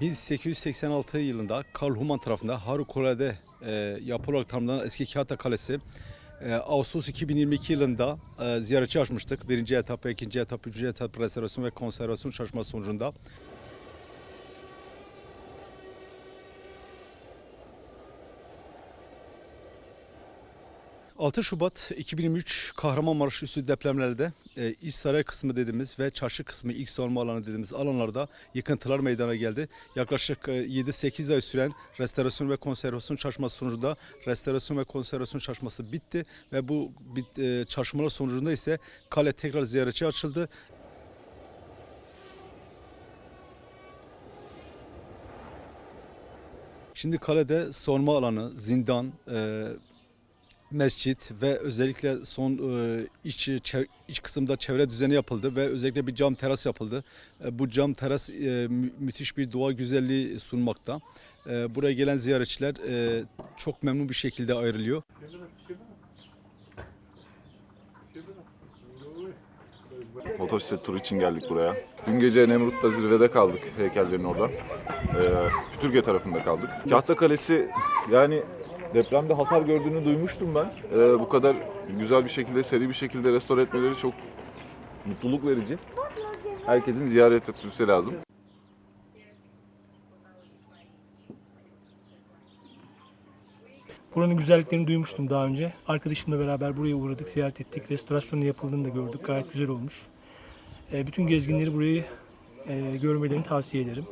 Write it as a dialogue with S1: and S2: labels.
S1: 1886 yılında Karl Humann tarafından harikulade e, yapı tanımlanan eski Kağıtta Kalesi e, Ağustos 2022 yılında e, ziyaretçi açmıştık. Birinci etap, ikinci etap, üçüncü etap restorasyon ve konservasyon çalışması sonucunda. 6 Şubat 2023 Kahramanmaraş üstü depremlerde e, iç saray kısmı dediğimiz ve çarşı kısmı ilk savunma alanı dediğimiz alanlarda yıkıntılar meydana geldi. Yaklaşık e, 7-8 ay süren restorasyon ve konservasyon çalışması sonucunda restorasyon ve konservasyon çalışması bitti ve bu bit, e, çalışmalar sonucunda ise kale tekrar ziyaretçi açıldı. Şimdi kalede savunma alanı, zindan, e, mescit ve özellikle son e, iç iç kısımda çevre düzeni yapıldı ve özellikle bir cam teras yapıldı. E, bu cam teras e, mü- müthiş bir doğa güzelliği sunmakta. Buraya gelen ziyaretçiler çok memnun bir şekilde ayrılıyor.
S2: Motosiklet turu için geldik buraya. Dün gece Nemrut'ta zirvede kaldık heykellerin orada. Ee, Pütürge tarafında kaldık. Kahta Kalesi yani depremde hasar gördüğünü duymuştum ben. Ee, bu kadar güzel bir şekilde, seri bir şekilde restore etmeleri çok mutluluk verici. Herkesin ziyaret etmesi lazım.
S3: Buranın güzelliklerini duymuştum daha önce. Arkadaşımla beraber buraya uğradık, ziyaret ettik. Restorasyonu yapıldığını da gördük. Gayet güzel olmuş. E, bütün gezginleri burayı e, görmelerini tavsiye ederim.